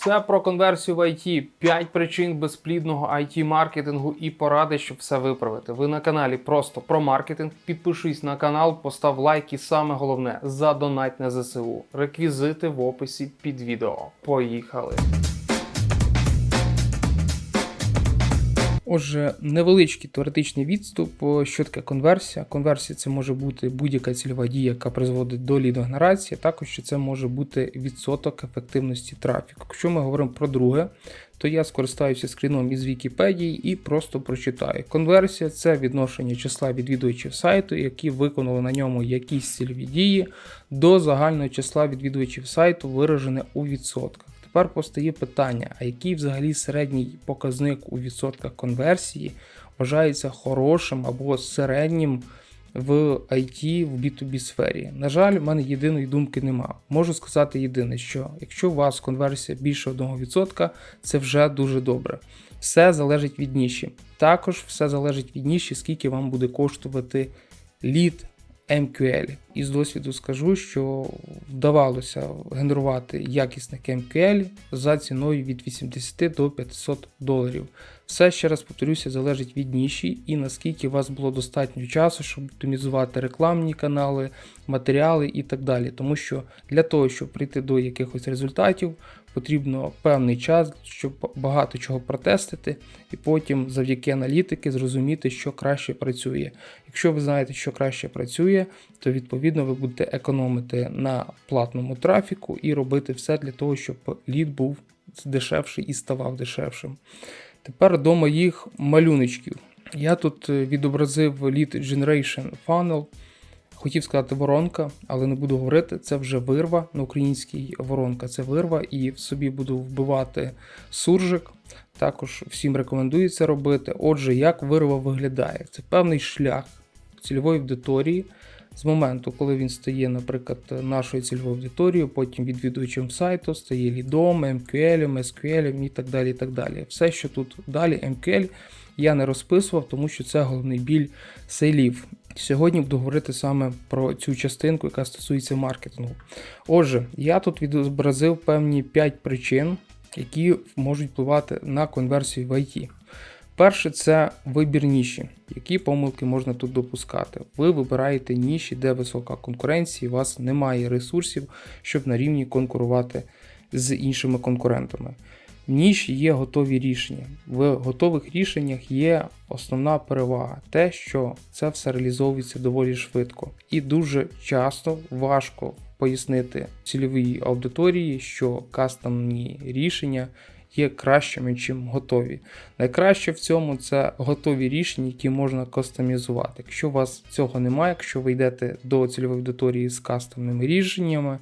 Все про конверсію в IT, 5 причин безплідного it маркетингу і поради, щоб все виправити. Ви на каналі просто про маркетинг. Підпишись на канал, постав лайк і саме головне задонать на ЗСУ. Реквізити в описі під відео. Поїхали! Отже, невеличкий теоретичний відступ, що таке конверсія. Конверсія це може бути будь-яка цільова дія, яка призводить до лідогенерації, також що це може бути відсоток ефективності трафіку. Якщо ми говоримо про друге, то я скористаюся скріном із Вікіпедії і просто прочитаю. Конверсія це відношення числа відвідувачів сайту, які виконали на ньому якісь цільові дії, до загального числа відвідувачів сайту, виражене у відсотках. Тепер постає питання: а який взагалі середній показник у відсотках конверсії вважається хорошим або середнім в IT в B2B сфері? На жаль, в мене єдиної думки нема. Можу сказати єдине, що якщо у вас конверсія більше 1%, це вже дуже добре. Все залежить від ніші. Також все залежить від ніші, скільки вам буде коштувати лід MQL. І з досвіду скажу, що вдавалося генерувати якісних MQL за ціною від 80 до 500 доларів. Все ще раз повторюся, залежить від ніші і наскільки у вас було достатньо часу, щоб оптимізувати рекламні канали, матеріали і так далі. Тому що для того, щоб прийти до якихось результатів, потрібно певний час, щоб багато чого протестити, і потім завдяки аналітики зрозуміти, що краще працює. Якщо ви знаєте, що краще працює, то відповідно ви будете економити на платному трафіку і робити все для того, щоб лід був дешевший і ставав дешевшим. Тепер до моїх малюночків. Я тут відобразив Lead Generation Funnel. Хотів сказати воронка, але не буду говорити. Це вже вирва на українській воронка. Це вирва, і в собі буду вбивати суржик. Також всім рекомендую це робити. Отже, як вирва виглядає? Це певний шлях цільової аудиторії з моменту, коли він стає, наприклад, нашою цільовою аудиторією, потім відвідувачем сайту, стає лідом, MQL, SQL і так далі. і так далі. Все, що тут далі, MQL, я не розписував, тому що це головний біль сейлів. Сьогодні буду говорити саме про цю частинку, яка стосується маркетингу. Отже, я тут відобразив певні 5 причин, які можуть впливати на конверсію в IT. Перше, це вибір ніші. Які помилки можна тут допускати? Ви вибираєте ніші, де висока конкуренція, у вас немає ресурсів, щоб на рівні конкурувати з іншими конкурентами. Ніші є готові рішення. В готових рішеннях є основна перевага, те, що це все реалізовується доволі швидко. І дуже часто важко пояснити цільовій аудиторії, що кастомні рішення є кращими, чим готові. Найкраще в цьому це готові рішення, які можна кастомізувати. Якщо у вас цього немає, якщо ви йдете до цільової аудиторії з кастомними рішеннями,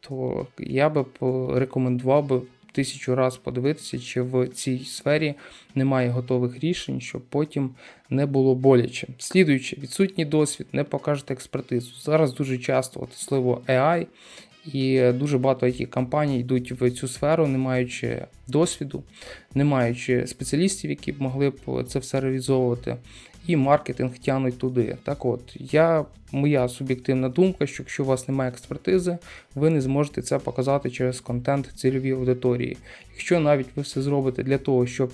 то я би порекомендував би тисячу раз подивитися, чи в цій сфері немає готових рішень, щоб потім не було боляче. Слідуючи, відсутній досвід, не покажете експертизу. Зараз дуже часто, от слово AI, і дуже багато it компаній йдуть в цю сферу, не маючи досвіду, не маючи спеціалістів, які б могли б це все реалізовувати. І маркетинг тянуть туди. Так от, я, моя суб'єктивна думка, що якщо у вас немає експертизи, ви не зможете це показати через контент цільовій аудиторії. Якщо навіть ви все зробите для того, щоб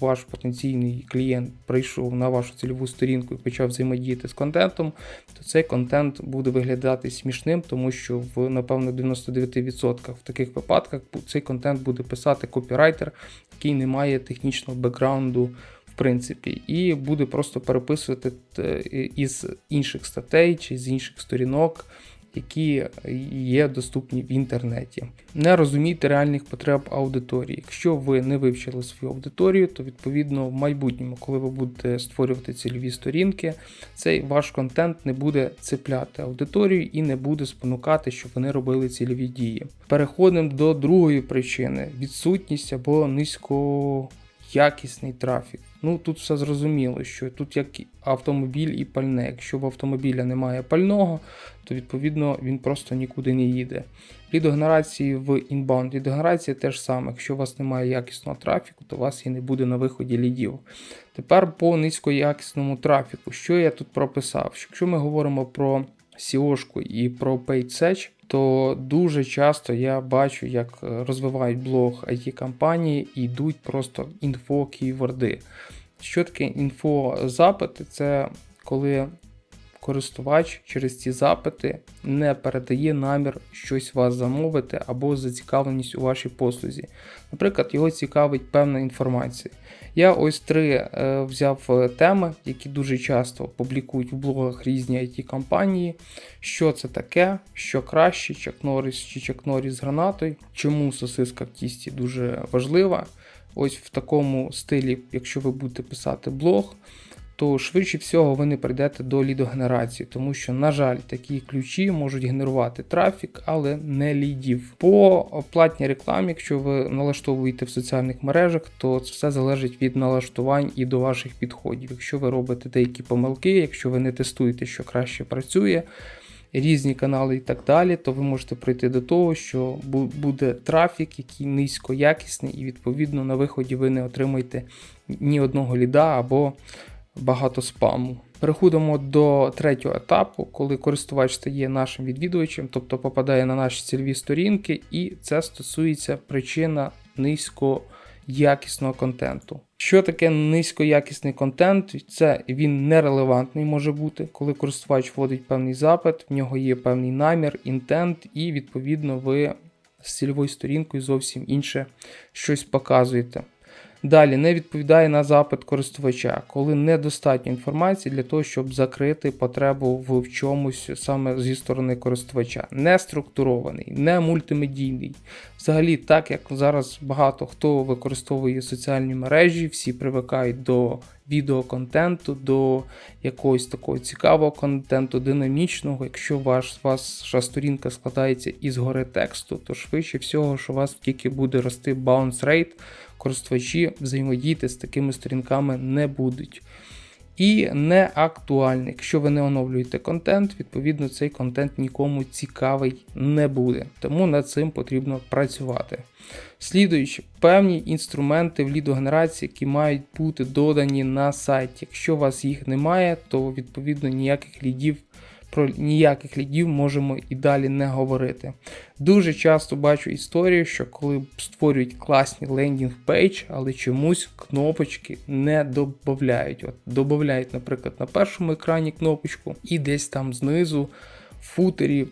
ваш потенційний клієнт прийшов на вашу цільову сторінку і почав взаємодіяти з контентом, то цей контент буде виглядати смішним, тому що в напевно 99% в таких випадках цей контент буде писати копірайтер, який не має технічного бекграунду. В принципі, і буде просто переписувати із інших статей чи з інших сторінок, які є доступні в інтернеті. Не розумійте реальних потреб аудиторії. Якщо ви не вивчили свою аудиторію, то відповідно в майбутньому, коли ви будете створювати цільові сторінки, цей ваш контент не буде цепляти аудиторію і не буде спонукати, щоб вони робили цільові дії. Переходимо до другої причини: відсутність або низько якісний трафік. Ну тут все зрозуміло, що тут як автомобіль і пальне. Якщо в автомобіля немає пального, то відповідно він просто нікуди не їде. Лідогенерації в інбаунд. Лідогенерація теж саме. Якщо у вас немає якісного трафіку, то у вас і не буде на виході лідів. Тепер по низькоякісному трафіку. Що я тут прописав? Якщо ми говоримо про SEO і про Paid Search, то дуже часто я бачу, як е, розвивають блог it компанії і йдуть просто інфо ківерди. Що таке інфозапити? Це коли користувач через ці запити не передає намір щось вас замовити або зацікавленість у вашій послузі. Наприклад, його цікавить певна інформація. Я ось три е, взяв е, теми, які дуже часто публікують в блогах різні it компанії Що це таке, що краще, Чак Норріс чи Чак Норріс з гранатою, чому сосиска в тісті дуже важлива. Ось в такому стилі, якщо ви будете писати блог, то швидше всього ви не прийдете до лідогенерації, тому що, на жаль, такі ключі можуть генерувати трафік, але не лідів. По платній рекламі, якщо ви налаштовуєте в соціальних мережах, то це все залежить від налаштувань і до ваших підходів. Якщо ви робите деякі помилки, якщо ви не тестуєте, що краще працює. Різні канали і так далі, то ви можете прийти до того, що буде трафік, який низькоякісний, і відповідно на виході ви не отримаєте ні одного ліда або багато спаму. Переходимо до третього етапу, коли користувач стає нашим відвідувачем, тобто попадає на наші цільові сторінки, і це стосується причина низькоякісного контенту. Що таке низькоякісний контент? Це він нерелевантний може бути, коли користувач вводить певний запит, в нього є певний намір, інтент, і відповідно ви з цільовою сторінкою зовсім інше щось показуєте. Далі не відповідає на запит користувача, коли недостатньо інформації для того, щоб закрити потребу в чомусь саме зі сторони користувача. Не структурований, не мультимедійний. Взагалі, так як зараз багато хто використовує соціальні мережі, всі привикають до відеоконтенту, до якогось такого цікавого контенту, динамічного. Якщо ваш, ваша сторінка складається із гори тексту, то швидше всього, що у вас тільки буде рости bounce rate, користувачі взаємодіяти з такими сторінками не будуть. І не актуальний. Якщо ви не оновлюєте контент, відповідно цей контент нікому цікавий не буде. Тому над цим потрібно працювати. Слідуючи, певні інструменти в лідогенерації, які мають бути додані на сайті. Якщо у вас їх немає, то відповідно ніяких лідів про ніяких лідів можемо і далі не говорити. Дуже часто бачу історію, що коли створюють класні лендінг пейдж, але чомусь кнопочки не додають. От Додають, наприклад, на першому екрані кнопочку, і десь там знизу в футері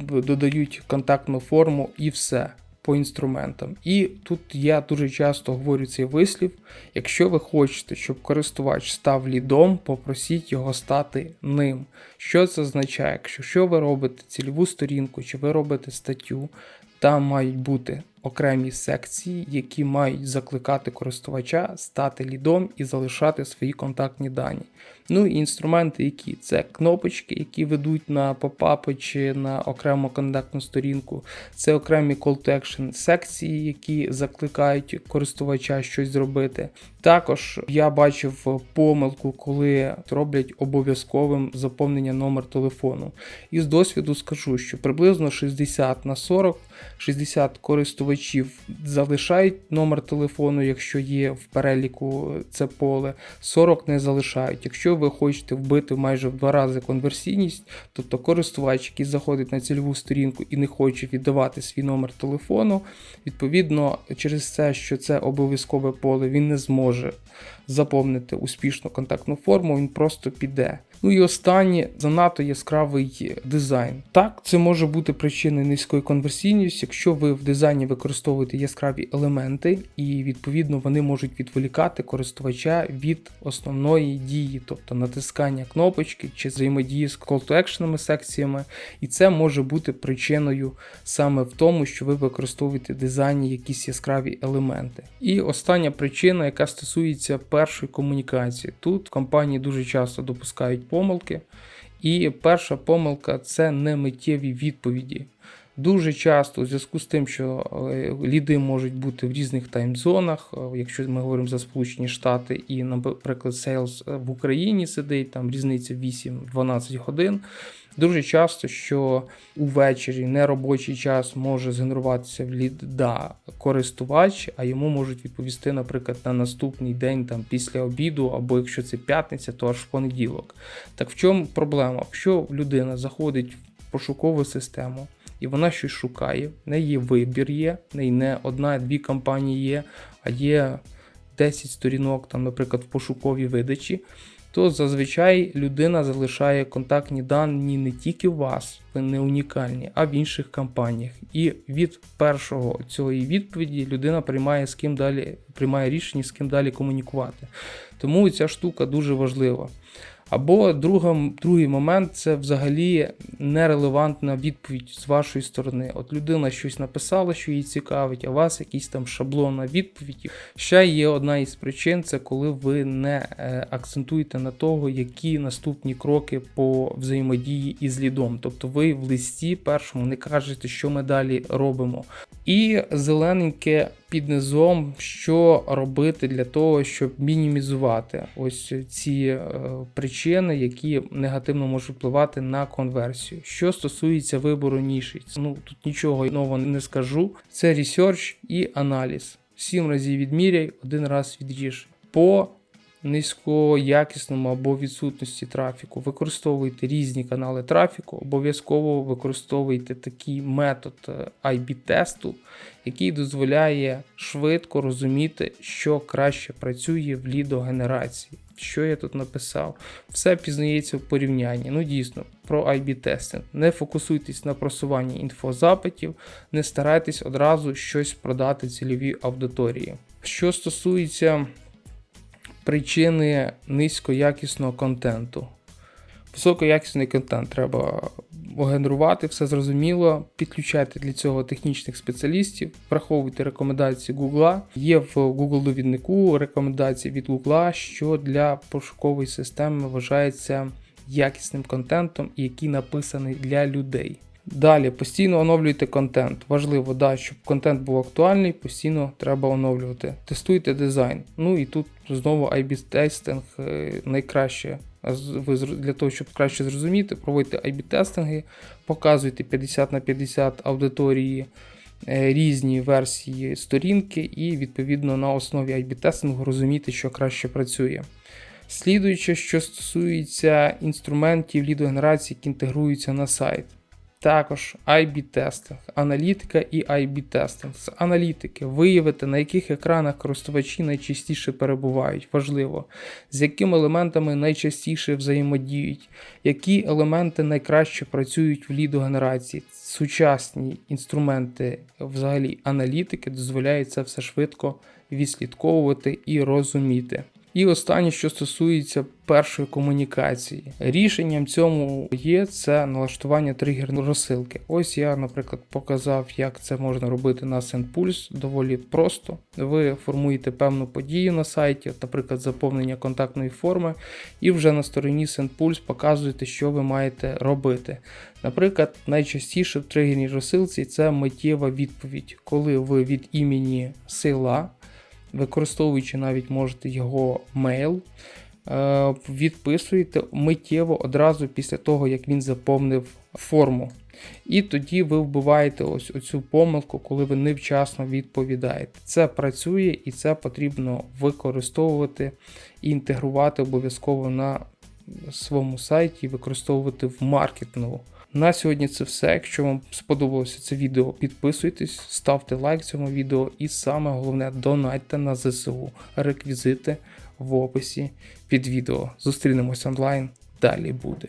додають контактну форму і все по інструментам. І тут я дуже часто говорю цей вислів. Якщо ви хочете, щоб користувач став лідом, попросіть його стати ним. Що це означає? Якщо що ви робите цільову сторінку, чи ви робите статтю, там мають бути окремі секції, які мають закликати користувача стати лідом і залишати свої контактні дані. Ну і інструменти, які це кнопочки, які ведуть на попапи чи на окрему контактну сторінку, це окремі call to action секції, які закликають користувача щось зробити. Також я бачив помилку, коли роблять обов'язковим заповнення номер телефону. І з досвіду скажу, що приблизно 60 на 40, 60 користувачів залишають номер телефону, якщо є в переліку це поле, 40 не залишають. Якщо ви хочете вбити майже в два рази конверсійність, тобто користувач, який заходить на цільову сторінку і не хоче віддавати свій номер телефону, відповідно, через це, що це обов'язкове поле, він не зможе заповнити успішну контактну форму, він просто піде. Ну і останнє занадто яскравий дизайн. Так, це може бути причиною низької конверсійності, якщо ви в дизайні використовуєте яскраві елементи, і відповідно вони можуть відволікати користувача від основної дії, тобто натискання кнопочки чи взаємодії з call to action секціями. І це може бути причиною саме в тому, що ви використовуєте в дизайні якісь яскраві елементи. І остання причина, яка стосується першої комунікації. Тут компанії дуже часто допускають помилки. І перша помилка це не миттєві відповіді. Дуже часто, у зв'язку з тим, що е, ліди можуть бути в різних таймзонах, е, якщо ми говоримо за Сполучені Штати і, наприклад, Sales в Україні сидить, там різниця 8-12 годин. Дуже часто, що увечері неробочий час може згенеруватися в ліда користувач, а йому можуть відповісти, наприклад, на наступний день там після обіду, або якщо це п'ятниця, то аж в понеділок. Так в чому проблема? Якщо людина заходить в пошукову систему і вона щось шукає. В неї вибір є, в неї не одна-дві компанії є, а є 10 сторінок, там, наприклад, в пошуковій видачі. То зазвичай людина залишає контактні дані не тільки у вас, ви не унікальні, а в інших компаніях. І від першого цієї відповіді людина приймає з ким далі приймає рішення, з ким далі комунікувати. Тому ця штука дуже важлива. Або друга, другий момент це взагалі нерелевантна відповідь з вашої сторони. От людина щось написала, що їй цікавить, а вас якийсь там шаблон на відповіді. Ще є одна із причин, це коли ви не е, акцентуєте на того, які наступні кроки по взаємодії із лідом. Тобто ви в листі першому не кажете, що ми далі робимо. І зелененьке під низом, що робити для того, щоб мінімізувати ось ці е, причини, які негативно можуть впливати на конверсію. Що стосується вибору ніші, ну тут нічого нового не скажу. Це ресерч і аналіз. Сім разів відміряй, один раз відріж. По низькоякісному або відсутності трафіку. Використовуйте різні канали трафіку, обов'язково використовуйте такий метод IB-тесту, який дозволяє швидко розуміти, що краще працює в лідогенерації. Що я тут написав? Все пізнається в порівнянні. Ну, дійсно, про IB-тестинг. Не фокусуйтесь на просуванні інфозапитів, не старайтесь одразу щось продати цільовій аудиторії. Що стосується причини низькоякісного контенту. Високоякісний контент треба генерувати, все зрозуміло. Підключайте для цього технічних спеціалістів, враховуйте рекомендації Google. Є в Google довіднику рекомендації від Google, що для пошукової системи вважається якісним контентом, який написаний для людей. Далі постійно оновлюйте контент. Важливо, да, щоб контент був актуальний, постійно треба оновлювати. Тестуйте дизайн. Ну і тут знову IB-тестинг е, найкраще. Ви для того, щоб краще зрозуміти, проводьте IB-тестинги, показуйте 50 на 50 аудиторії е, різні версії сторінки, і відповідно на основі IB-тестингу розуміти, що краще працює. Слідуючи, що стосується інструментів лідогенерації, які інтегруються на сайт. Також IB-тестинг, аналітика і IB-тестинг. З аналітики виявити, на яких екранах користувачі найчастіше перебувають, важливо, з якими елементами найчастіше взаємодіють, які елементи найкраще працюють в лідогенерації. Сучасні інструменти взагалі аналітики дозволяють це все швидко відслідковувати і розуміти. І останнє, що стосується першої комунікації, рішенням цьому є це налаштування тригерної розсилки. Ось я, наприклад, показав, як це можна робити на SendPulse доволі просто. Ви формуєте певну подію на сайті, наприклад, заповнення контактної форми, і вже на стороні SendPulse показуєте, що ви маєте робити. Наприклад, найчастіше в тригерній розсилці це миттєва відповідь, коли ви від імені сила використовуючи навіть можете його мейл, е, відписуєте миттєво одразу після того, як він заповнив форму. І тоді ви вбиваєте ось оцю помилку, коли ви невчасно відповідаєте. Це працює і це потрібно використовувати і інтегрувати обов'язково на своєму сайті, використовувати в маркетингу. На сьогодні це все. Якщо вам сподобалося це відео, підписуйтесь, ставте лайк цьому відео і саме головне донатьте на ЗСУ. Реквізити в описі під відео. Зустрінемось онлайн. Далі буде.